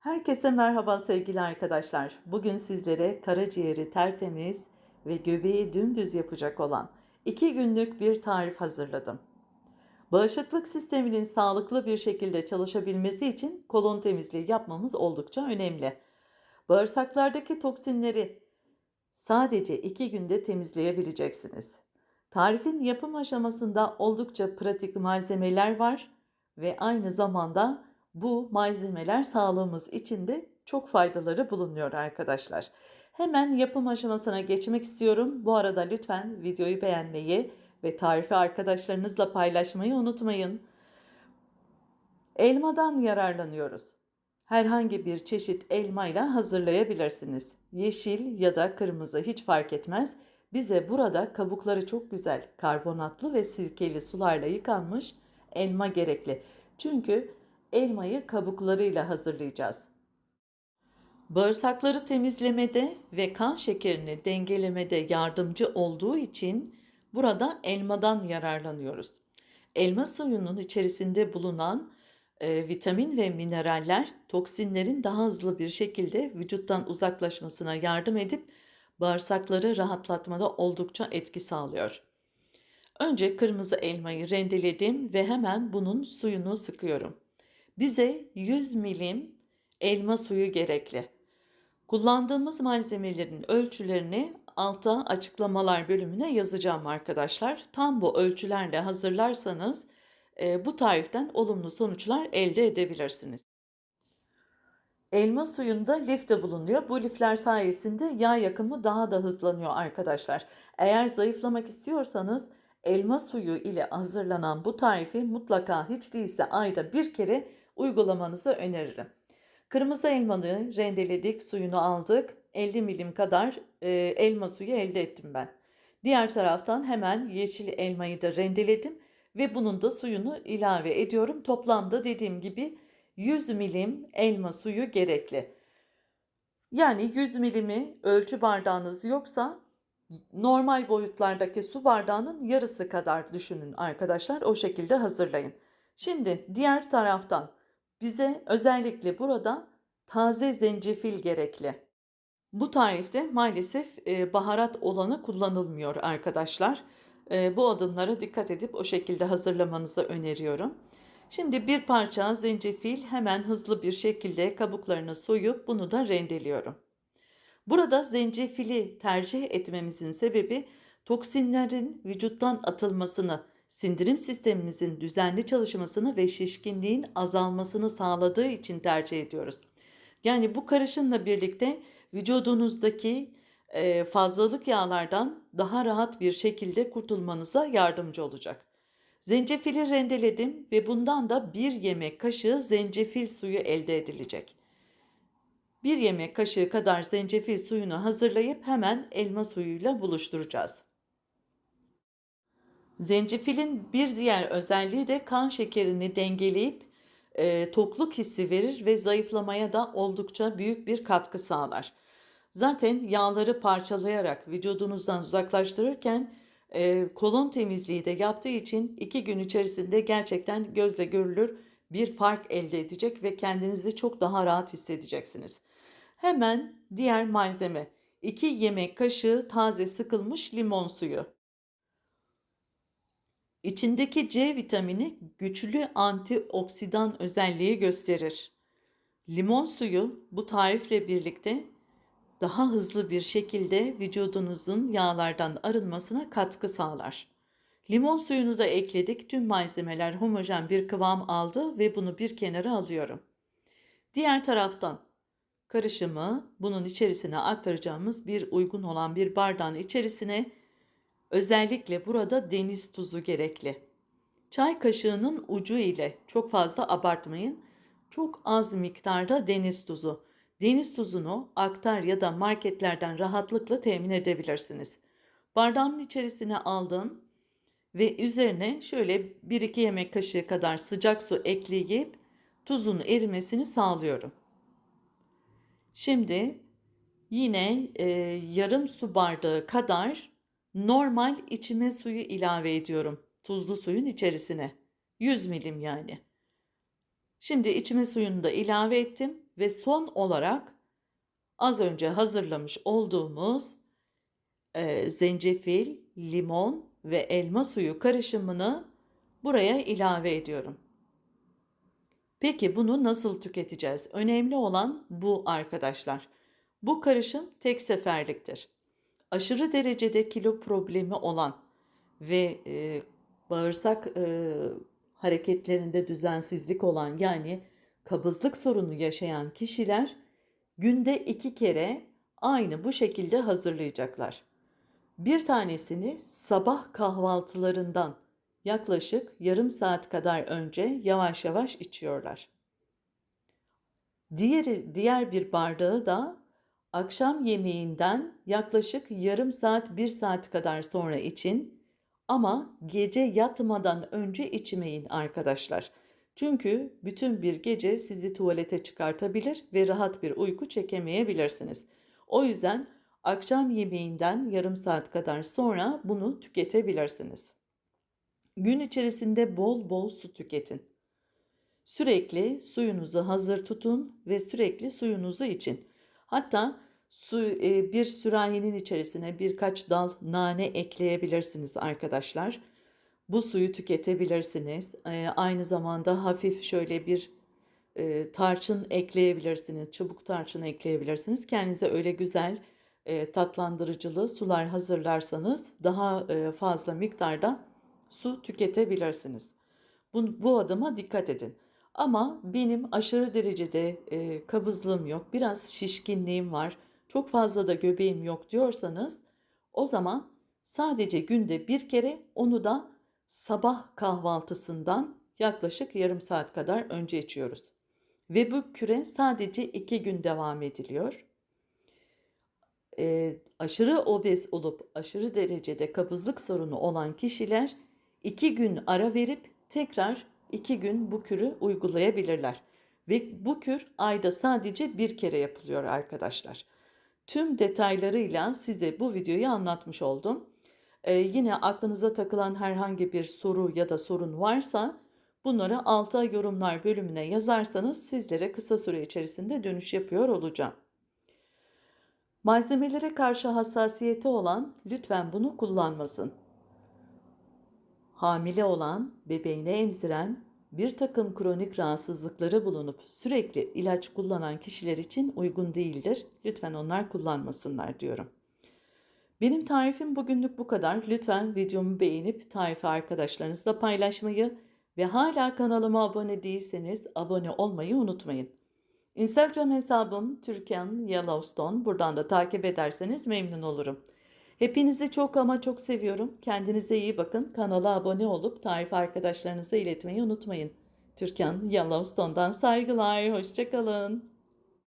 Herkese merhaba sevgili arkadaşlar. Bugün sizlere karaciğeri tertemiz ve göbeği dümdüz yapacak olan 2 günlük bir tarif hazırladım. Bağışıklık sisteminin sağlıklı bir şekilde çalışabilmesi için kolon temizliği yapmamız oldukça önemli. Bağırsaklardaki toksinleri sadece 2 günde temizleyebileceksiniz. Tarifin yapım aşamasında oldukça pratik malzemeler var ve aynı zamanda bu malzemeler sağlığımız için de çok faydaları bulunuyor arkadaşlar. Hemen yapım aşamasına geçmek istiyorum. Bu arada lütfen videoyu beğenmeyi ve tarifi arkadaşlarınızla paylaşmayı unutmayın. Elmadan yararlanıyoruz. Herhangi bir çeşit elmayla hazırlayabilirsiniz. Yeşil ya da kırmızı hiç fark etmez. Bize burada kabukları çok güzel karbonatlı ve sirkeli sularla yıkanmış elma gerekli. Çünkü elmayı kabuklarıyla hazırlayacağız. Bağırsakları temizlemede ve kan şekerini dengelemede yardımcı olduğu için burada elmadan yararlanıyoruz. Elma suyunun içerisinde bulunan e, vitamin ve mineraller toksinlerin daha hızlı bir şekilde vücuttan uzaklaşmasına yardım edip bağırsakları rahatlatmada oldukça etki sağlıyor. Önce kırmızı elmayı rendeledim ve hemen bunun suyunu sıkıyorum. Bize 100 milim elma suyu gerekli. Kullandığımız malzemelerin ölçülerini altta açıklamalar bölümüne yazacağım arkadaşlar. Tam bu ölçülerle hazırlarsanız e, bu tariften olumlu sonuçlar elde edebilirsiniz. Elma suyunda lif de bulunuyor. Bu lifler sayesinde yağ yakımı daha da hızlanıyor arkadaşlar. Eğer zayıflamak istiyorsanız elma suyu ile hazırlanan bu tarifi mutlaka hiç değilse ayda bir kere uygulamanızı öneririm. Kırmızı elmanı rendeledik, suyunu aldık. 50 milim kadar e, elma suyu elde ettim ben. Diğer taraftan hemen yeşil elmayı da rendeledim ve bunun da suyunu ilave ediyorum. Toplamda dediğim gibi 100 milim elma suyu gerekli. Yani 100 milimi ölçü bardağınız yoksa normal boyutlardaki su bardağının yarısı kadar düşünün arkadaşlar. O şekilde hazırlayın. Şimdi diğer taraftan bize özellikle burada taze zencefil gerekli. Bu tarifte maalesef e, baharat olanı kullanılmıyor arkadaşlar. E, bu adımlara dikkat edip o şekilde hazırlamanızı öneriyorum. Şimdi bir parça zencefil hemen hızlı bir şekilde kabuklarını soyup bunu da rendeliyorum. Burada zencefili tercih etmemizin sebebi toksinlerin vücuttan atılmasını, sindirim sistemimizin düzenli çalışmasını ve şişkinliğin azalmasını sağladığı için tercih ediyoruz. Yani bu karışımla birlikte vücudunuzdaki e, fazlalık yağlardan daha rahat bir şekilde kurtulmanıza yardımcı olacak. Zencefili rendeledim ve bundan da bir yemek kaşığı zencefil suyu elde edilecek. Bir yemek kaşığı kadar zencefil suyunu hazırlayıp hemen elma suyuyla buluşturacağız. Zencefilin bir diğer özelliği de kan şekerini dengeleyip e, tokluk hissi verir ve zayıflamaya da oldukça büyük bir katkı sağlar. Zaten yağları parçalayarak vücudunuzdan uzaklaştırırken e, kolon temizliği de yaptığı için iki gün içerisinde gerçekten gözle görülür bir fark elde edecek ve kendinizi çok daha rahat hissedeceksiniz. Hemen diğer malzeme 2 yemek kaşığı taze sıkılmış limon suyu. İçindeki C vitamini güçlü antioksidan özelliği gösterir. Limon suyu bu tarifle birlikte daha hızlı bir şekilde vücudunuzun yağlardan arınmasına katkı sağlar. Limon suyunu da ekledik. Tüm malzemeler homojen bir kıvam aldı ve bunu bir kenara alıyorum. Diğer taraftan karışımı bunun içerisine aktaracağımız bir uygun olan bir bardağın içerisine özellikle burada deniz tuzu gerekli. Çay kaşığının ucu ile çok fazla abartmayın. Çok az miktarda deniz tuzu. Deniz tuzunu aktar ya da marketlerden rahatlıkla temin edebilirsiniz. Bardağımın içerisine aldım ve üzerine şöyle 1-2 yemek kaşığı kadar sıcak su ekleyip tuzun erimesini sağlıyorum. Şimdi yine e, yarım su bardağı kadar normal içime suyu ilave ediyorum. Tuzlu suyun içerisine. 100 milim yani. Şimdi içime suyunu da ilave ettim ve son olarak az önce hazırlamış olduğumuz, eee, zencefil, limon ve elma suyu karışımını buraya ilave ediyorum. Peki bunu nasıl tüketeceğiz? Önemli olan bu arkadaşlar. Bu karışım tek seferliktir. Aşırı derecede kilo problemi olan ve, eee, bağırsak, eee, hareketlerinde düzensizlik olan yani kabızlık sorunu yaşayan kişiler günde 2 kere aynı bu şekilde hazırlayacaklar. Bir tanesini sabah kahvaltılarından yaklaşık yarım saat kadar önce yavaş yavaş içiyorlar. Diğeri diğer bir bardağı da akşam yemeğinden yaklaşık yarım saat, 1 saat kadar sonra için ama gece yatmadan önce içmeyin arkadaşlar. Çünkü bütün bir gece sizi tuvalete çıkartabilir ve rahat bir uyku çekemeyebilirsiniz. O yüzden akşam yemeğinden yarım saat kadar sonra bunu tüketebilirsiniz. Gün içerisinde bol bol su tüketin. Sürekli suyunuzu hazır tutun ve sürekli suyunuzu için. Hatta su, eee, bir sürahinin içerisine birkaç dal nane ekleyebilirsiniz arkadaşlar. Bu suyu tüketebilirsiniz. Eee, aynı zamanda hafif şöyle bir, eee, tarçın ekleyebilirsiniz. Çubuk tarçın ekleyebilirsiniz. Kendinize öyle güzel, eee, tatlandırıcılı sular hazırlarsanız daha, eee, fazla miktarda su tüketebilirsiniz. Bun bu adıma dikkat edin. Ama benim aşırı derecede, eee, kabızlığım yok, biraz şişkinliğim var, çok fazla da göbeğim yok diyorsanız o zaman sadece günde 1 kere onu da sabah kahvaltısından yaklaşık yarım saat kadar önce içiyoruz. Ve bu küre sadece 2 gün devam ediliyor. Eee, aşırı obez olup aşırı derecede kabızlık sorunu olan kişiler 2 gün ara verip tekrar 2 gün bu kürü uygulayabilirler. Ve bu kür ayda sadece 1 kere yapılıyor arkadaşlar. Tüm detaylarıyla size bu videoyu anlatmış oldum. Eee, yine aklınıza takılan herhangi bir soru ya da sorun varsa bunları alta yorumlar bölümüne yazarsanız sizlere kısa süre içerisinde dönüş yapıyor olacağım. Malzemelere karşı hassasiyeti olan lütfen bunu kullanmasın. Hamile olan, bebeğini emziren, birtakım kronik rahatsızlıkları bulunup sürekli ilaç kullanan kişiler için uygun değildir. Lütfen onlar kullanmasınlar diyorum. Benim tarifim bugünlük bu kadar. Lütfen videomu beğenip tarifi arkadaşlarınızla paylaşmayı ve hâlâ kanalıma abone değilseniz abone olmayı unutmayın. Instagram hesabım Türkan Yellowstone. Buradan da takip ederseniz memnun olurum. Hepinizi çok ama çok seviyorum. Kendinize iyi bakın. Kanala abone olup tarifi arkadaşlarınıza iletmeyi unutmayın. Türkan Yellowstone'dan saygılar. Hoşça kalın.